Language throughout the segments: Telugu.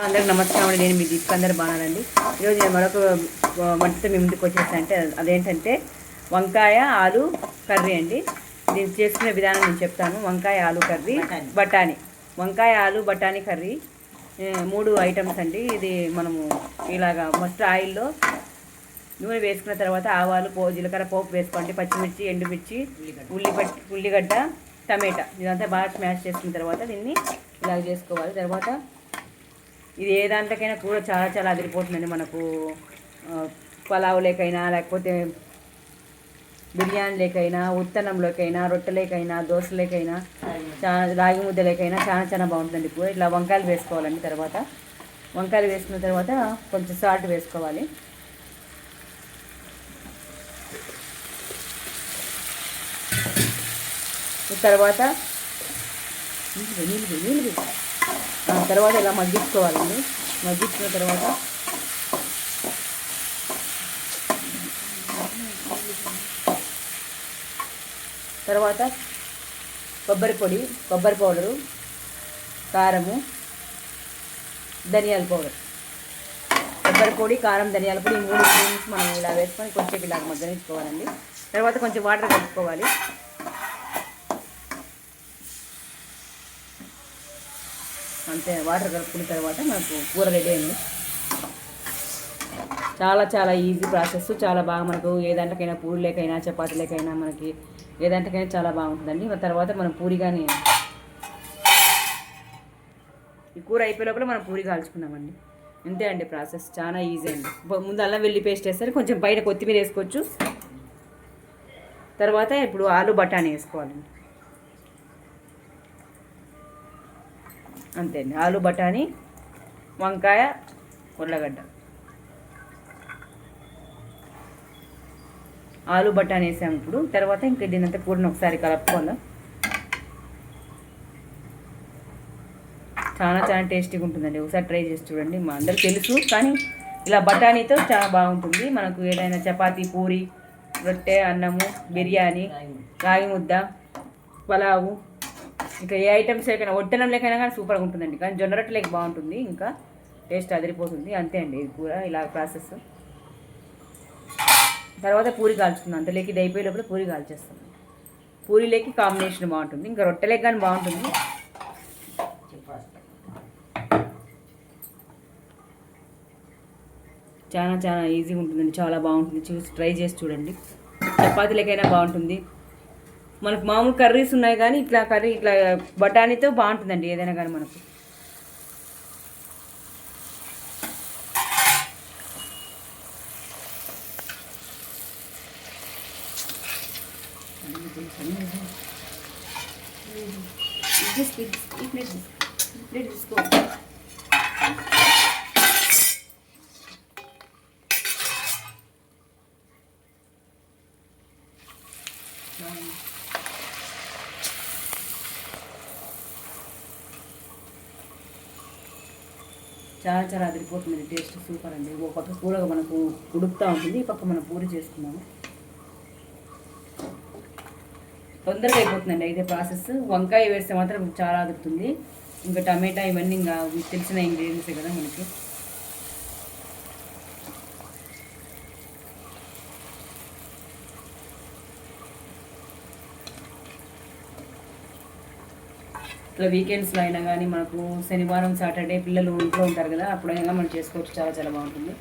అందరికి నమస్కారం అండి. నేను మీ దీపిక అందరు బాగున్నానండి ఈరోజు నేను మరొక వంటతో మీ ముందుకు వచ్చేసాను అంటే అదేంటంటే వంకాయ ఆలు కర్రీ అండి. దీన్ని చేసుకునే విధానం నేను చెప్తాను. వంకాయ ఆలు కర్రీ బఠానీ. వంకాయ ఆలు బఠానీ కర్రీ మూడు ఐటమ్స్ అండి. ఇది మనము ఇలాగా ఫస్ట్ ఆయిల్లో నూనె వేసుకున్న తర్వాత ఆవాలు పో జీలకర్ర పోపు వేసుకోండి. పచ్చిమిర్చి ఎండుమిర్చి ఉల్లిపట్టి ఉల్లిగడ్డ టమాటా. ఇదంతా బాగా స్మాష్ చేసుకున్న తర్వాత దీన్ని ఇలాగ చేసుకోవాలి. తర్వాత ఇది ఏ దాంట్లోకైనా కూర చాలా చాలా అదిరిపోతుందండి మనకు ఆ, పలావులేకైనా లేకపోతే బిర్యానీలేకైనా ఉత్తనంలోకైనా రొట్టెలేకైనా దోశలేకైనా చాలా రాగి ముద్దలేకైనా చాలా చాలా బాగుంటుందండి కూర ఇట్లా వంకాయలు వేసుకోవాలండి తర్వాత. వంకాయలు వేసుకున్న తర్వాత కొంచెం సాల్ట్ వేసుకోవాలి. తర్వాత నీళ్ళు నీళ్ళు నీళ్ళు తర్వాత ఇలా మగ్గించుకోవాలండి. మగ్గించుకున్న తర్వాత తర్వాత కొబ్బరి పొడి కొబ్బరి పౌడరు కారము ధనియాల పౌడర్. కొబ్బరి పొడి కారం ధనియాల పొడి ఈ మూడు మనం ఇలా వేసుకొని కొంచెం ఇలాగ మగ్గనించుకోవాలండి తర్వాత కొంచెం వాటర్ కలుపుకోవాలి. అంతే వాటర్ కలుపుకున్న తర్వాత మనకు కూర రెడీ అయింది. చాలా చాలా ఈజీ ప్రాసెస్. చాలా బాగా మనకు ఏ దాంట్లోకైనా పూరీలేకైనా చపాతీలకైనా మనకి ఏ దాంట్లోకైనా చాలా బాగుంటుందండి. తర్వాత మనం పూరి కానీ ఈ కూర అయిపోయే లోపల మనం పూరి కాల్చుకున్నామండి. అంతే అండి ప్రాసెస్. చాలా ఈజీ అండి. ముందు అల్లం వెల్లి పేస్ట్ వేస్తారు కొంచెం బయట కొత్తిమీర వేసుకోవచ్చు. తర్వాత ఇప్పుడు ఆలు బఠానీ వేసుకోవాలండి. అంతే అండి ఆలు బఠానీ వంకాయ ఉర్లగడ్డ. ఆలు బఠానీ వేసాము ఇప్పుడు. తర్వాత ఇంకా దీనంతా కూరని ఒకసారి కలుపుకోవాలి? చాలా చాలా టేస్టీగా ఉంటుందండి. ఒకసారి ట్రై చేసి చూడండి. మా అందరికి తెలుసు కానీ ఇలా బఠానీతో చాలా బాగుంటుంది. మనకు ఏదైనా చపాతీ పూరి రొట్టె అన్నము బిర్యానీ రాగి ముద్ద పలావు ఇంకా ఏ ఐటమ్స్ లేకైనా వడ్డనం లేకైనా కానీ సూపర్గా ఉంటుందండి. కానీ జొన్న రొట్టె లేక బాగుంటుంది. ఇంకా టేస్ట్ అదిరిపోతుంది. అంతే అండి ఇది కూర ఇలా ప్రాసెస్ తర్వాత పూరి కాల్చుకుందాం. అంతలోకి ఇది అయిపోయే లోపల పూరి కాల్చేస్తాం. పూరీలేకి కాంబినేషన్ బాగుంటుంది. ఇంకా రొట్టెలేకి కానీ బాగుంటుంది. చాలా చాలా ఈజీగా ఉంటుందండి. చాలా బాగుంటుంది. చూసి ట్రై చేసి చూడండి. చపాతీలకైనా బాగుంటుంది. మనకు మామూలు కర్రీస్ ఉన్నాయి కానీ ఇట్లా కర్రీ ఇట్లా బఠానీతో బాగుంటుందండి ఏదైనా కానీ మనకు. తీసుకో చాలా చాలా అదిరిపోతుంది టేస్ట్ సూపర్ అండి. ఒక పక్క కూరగా మనకు ఉడుకుతూ ఉంటుంది ఈ పక్క మనం పూరి చేసుకున్నాము తొందరగా అయిపోతుందండి అయితే ప్రాసెస్. వంకాయ వేస్తే మాత్రం చాలా అదురుతుంది ఇంకా టమాటా ఇవన్నీ ఇంకా మీకు తెలిసిన ఇంగ్రీడియంట్సే కదా మనకి. ఇట్లా వీకెండ్స్లో అయినా కానీ మనకు శనివారం సాటర్డే పిల్లలు ఇంట్లో ఉంటారు కదా అప్పుడైనా మనం చేసుకోవచ్చు. చాలా చాలా బాగుంటుంది.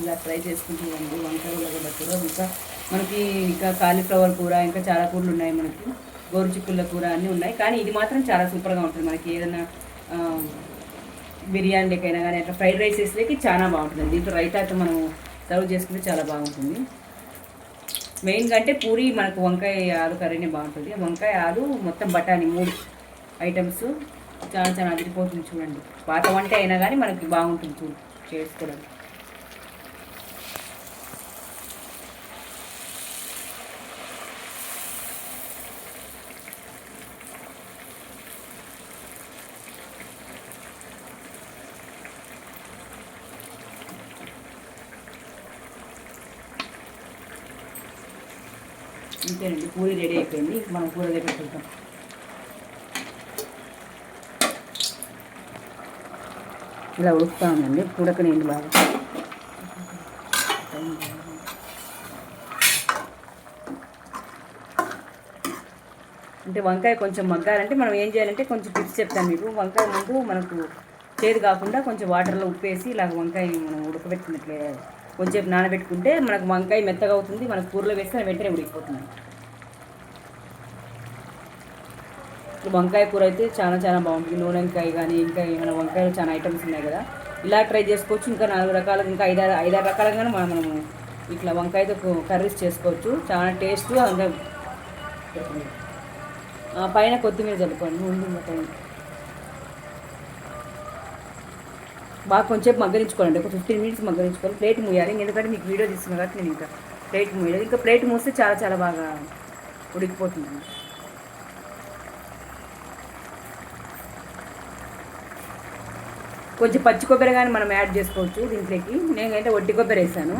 ఇలా ఫ్రై చేసుకుంటున్నాము వంకాయ ఉల్లగడ్డ కూర ఇంకా మనకి ఇంకా కాలీఫ్లవర్ కూర ఇంకా చాలా కూరలు ఉన్నాయి మనకి. గోరుచిక్కుళ్ళ కూర అన్నీ ఉన్నాయి. కానీ ఇది మాత్రం చాలా సూపర్గా ఉంటుంది. మనకి ఏదైనా బిర్యానీకైనా కానీ అట్లా ఫ్రైడ్ రైసెస్లోకి చాలా బాగుంటుంది దీంట్లో రైతాతో మనం సర్వ్ చేసుకుంటే చాలా బాగుంటుంది. మెయిన్గా అంటే పూరి మనకు వంకాయ ఆలు కర్రీనే బాగుంటుంది. వంకాయ ఆలు మొత్తం బఠానీ మూడు ఐటమ్స్ చాలా చాలా అదిరిపోతుంది చూడండి. పాత వంట అయినా కానీ మనకి బాగుంటుంది చూ చేసుకోవడానికి. అంతేనండి పూరి రెడీ అయిపోయింది. మనం కూర దగ్గర పెట్టుకుంటాం. ఇలా ఉడుకుతా ఉందండి ఉడకనేయండి బాగా. అంటే వంకాయ కొంచెం మగ్గాలంటే మనం ఏం చేయాలంటే కొంచెం టిప్స్ చెప్తాను మీకు. వంకాయ ముందు మనకు చేదు కాకుండా కొంచెం వాటర్లో ఉప్పేసి ఇలాగ వంకాయ మనం ఉడకబెట్టినట్లే కొంచెం నానబెట్టుకుంటే మనకు వంకాయ మెత్తగా అవుతుంది మన కూరలో వేస్తే వెంటనే ఉడికిపోతుంది. వంకాయ కూర అయితే చాలా చాలా బాగుంటుంది నూనె వంకాయ కానీ ఇంకా ఏమైనా వంకాయలు చాలా ఐటమ్స్ ఉన్నాయి కదా. ఇలా ట్రై చేసుకోవచ్చు. ఇంకా నాలుగు రకాలు ఇంకా ఐదారు ఐదారు రకాలుగా మనం మనము ఇట్లా వంకాయతో కర్రీస్ చేసుకోవచ్చు. చాలా టేస్ట్ ఇంకా ఆ, పైన కొత్తిమీర చల్లుకోండి. ముందు బాగా కొంచెం మగ్గరించుకోవాలండి ఒక ఫిఫ్టీన్ మినిట్స్ మగ్గరించుకోవాలి ప్లేట్ మూయాలి. ఎందుకంటే మీకు వీడియో తీస్తున్నా కాబట్టి నేను ఇంకా ప్లేట్ మూయలేదు. ఇంకా ప్లేట్ మూస్తే చాలా చాలా బాగా ఉడికిపోతుంది. కొంచెం పచ్చి కొబ్బరి కానీ మనం యాడ్ చేసుకోవచ్చు దీంట్లోకి. నేనైతే వడ్డీ కొబ్బరి వేసాను.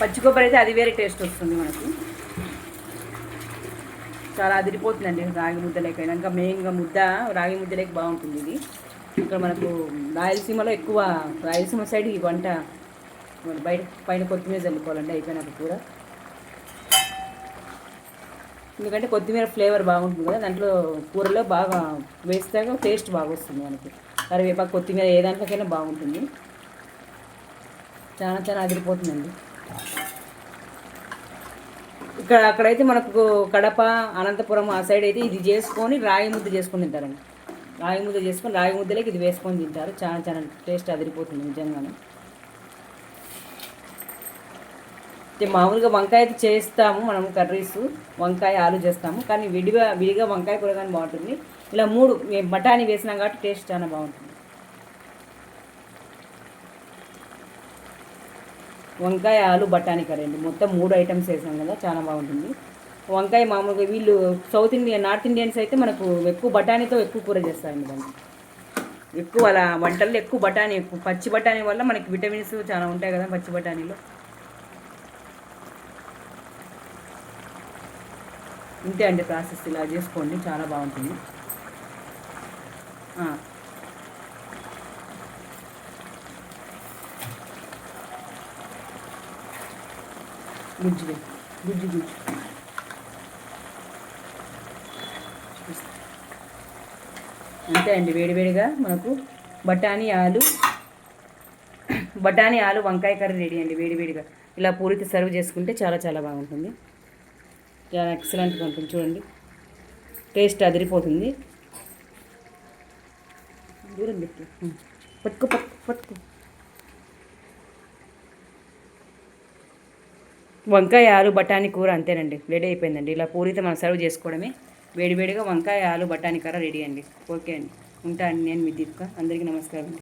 పచ్చి కొబ్బరి అయితే అది వేరే టేస్ట్ వస్తుంది మనకు. చాలా అదిరిపోతుందండి రాగి ముద్దలేకైనా ఇంకా మెయిన్గా ముద్ద రాగి ముద్దలేకి బాగుంటుంది ఇది. ఇక్కడ మనకు రాయలసీమలో ఎక్కువ రాయలసీమ సైడ్ ఈ వంట బయట పైన కొత్తిమీర చల్లుకోవాలండి అయిపోయినాక కూర. ఎందుకంటే కొత్తిమీర ఫ్లేవర్ బాగుంటుంది కదా దాంట్లో కూరలో బాగా వేస్తాక టేస్ట్ బాగా వస్తుంది మనకి. కరివేపాకు కొత్తిమీర ఏ దాంట్లోకైనా బాగుంటుంది. చాలా చాలా అదిరిపోతుందండి. ఇక్కడ అక్కడైతే మనకు కడప అనంతపురం ఆ సైడ్ అయితే ఇది చేసుకొని రాయి ముద్ద చేసుకొని తింటారండి. రాగి ముద్ద చేసుకొని రాగి ముద్దలోకి ఇది వేసుకొని తింటారు. చాలా చాలా టేస్ట్ అదిరిపోతుంది నిజంగానే. మామూలుగా వంకాయ అయితే చేస్తాము మనం కర్రీస్ వంకాయ ఆలు చేస్తాము. కానీ విడిగా విడిగా వంకాయ కూర కానీ బాగుంటుంది. ఇలా మూడు మేము బఠానీ వేసినాం కాబట్టి టేస్ట్ చాలా బాగుంటుంది. వంకాయ ఆలు బఠానీ కర్రీ అండి. మొత్తం మూడు ఐటమ్స్ వేసాం కదా చాలా బాగుంటుంది. వంకాయ మామూలుగా వీళ్ళు సౌత్ ఇండియన్ నార్త్ ఇండియన్స్ అయితే మనకు ఎక్కువ బఠానీతో ఎక్కువ కూర చేస్తారండి దాన్ని. ఎక్కువ అలా వంటల్లో ఎక్కువ బఠానీ ఎక్కువ పచ్చి బఠానీ వల్ల మనకి విటమిన్స్ చాలా ఉంటాయి కదా పచ్చి బఠానీలో. ఇంతే అండి ప్రాసెస్ ఇలా చేసుకోండి చాలా బాగుంటుంది. గుజ్జు గుజ్జు గుజ్జు. అంతే అండి వేడివేడిగా మనకు బఠానీ ఆలు బఠానీ ఆలు వంకాయ కర్రీ రెడీ అండి వేడివేడిగా ఇలా పూరితో సర్వ్ చేసుకుంటే చాలా చాలా బాగుంటుంది. చాలా ఎక్సలెంట్గా ఉంటుంది చూడండి. టేస్ట్ అదిరిపోతుంది. దూరం పెట్టు. పట్టుకో పట్టుకో పట్టుకో. వంకాయ ఆలు బఠానీ కూర అంతేనండి రెడీ అయిపోయిందండి. ఇలా పూరితో మనం సర్వ్ చేసుకోవడమే. వేడివేడిగా వంకాయ ఆలు బఠానీ కర్ర రెడీ అండి. ఓకే అండి. ఉంటా అండి. నేను మీ దీపిక. అందరికీ నమస్కారం.